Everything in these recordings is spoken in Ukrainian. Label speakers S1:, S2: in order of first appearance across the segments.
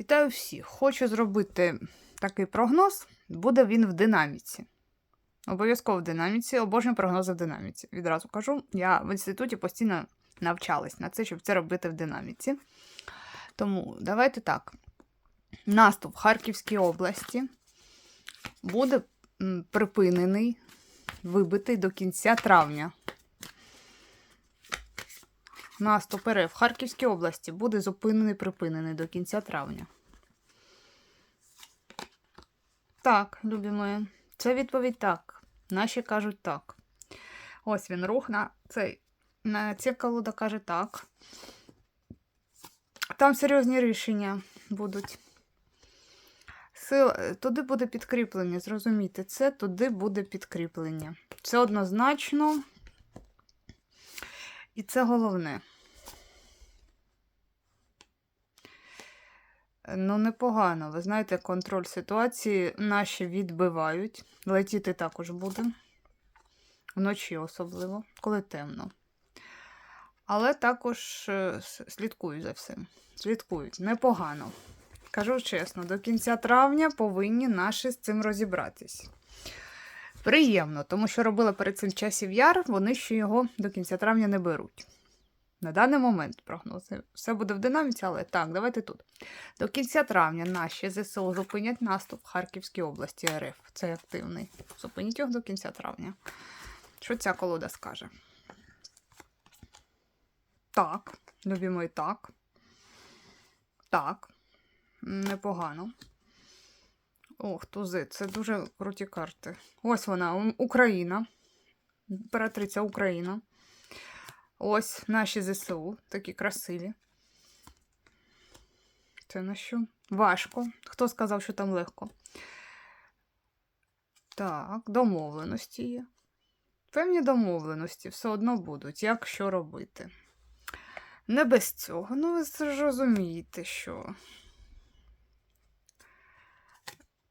S1: Вітаю всіх! Хочу зробити такий прогноз. Буде він в динаміці. Обов'язково в динаміці, обожнюю прогнози в динаміці. Відразу кажу, я в інституті постійно навчалась на це, щоб це робити в динаміці. Тому давайте так. Наступ в Харківській області буде припинений, вибитий до кінця травня. Наступ РФ в Харківській області буде зупинений, припинений до кінця травня. Так, любі мої, це відповідь так. Наші кажуть так. Ось він рух на цей. На ця колода каже так. Там серйозні рішення будуть. Сила, туди буде підкріплення, зрозумійте, це туди буде підкріплення. Це однозначно. І це головне. Ну, непогано. Ви знаєте, контроль ситуації наші відбивають. Летіти також буде. Вночі особливо, коли темно. Але також е, с- слідкують за всім. Слідкують. Непогано. Кажу чесно, до кінця травня повинні наші з цим розібратись. Приємно, тому що робили перед цим часів яр, вони ще його до кінця травня не беруть. На даний момент прогнози. Все буде в динаміці, але так, давайте тут. До кінця травня наші ЗСУ зупинять наступ в Харківській області РФ. Це активний. Зупиніть його до кінця травня. Що ця колода скаже? Так, любимо і так. Так. Непогано. Ох, тузи, це дуже круті карти. Ось вона, Україна. Імператриця Україна. Ось наші ЗСУ, такі красиві. Це на що? Важко. Хто сказав, що там легко? Так, домовленості є. Певні домовленості все одно будуть, як що робити. Не без цього. Ну, ви ж розумієте, що.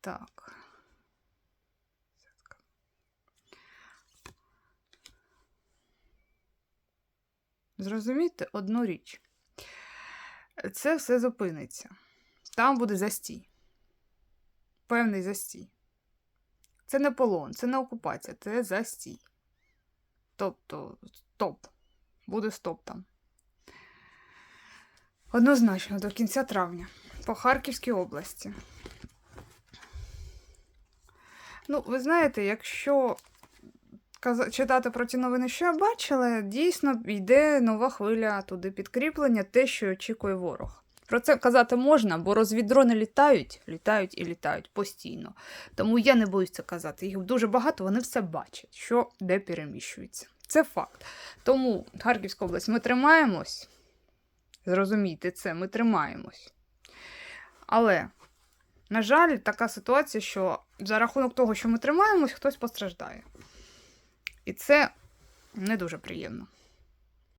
S1: Так. Зрозумійте одну річ. Це все зупиниться. Там буде застій. Певний застій. Це не полон, це не окупація, це застій. Тобто, стоп. Буде стоп там. Однозначно, до кінця травня. По Харківській області. Ну, ви знаєте, якщо читати про ті новини, що я бачила, дійсно йде нова хвиля туди підкріплення, те, що очікує ворог. Про це казати можна, бо розвіддрони літають, літають і літають постійно. Тому я не боюсь це казати. Їх дуже багато, вони все бачать, що де переміщується. Це факт. Тому Харківська область, ми тримаємось. Зрозумійте це, ми тримаємось. Але, на жаль, така ситуація, що за рахунок того, що ми тримаємось, хтось постраждає. І це не дуже приємно.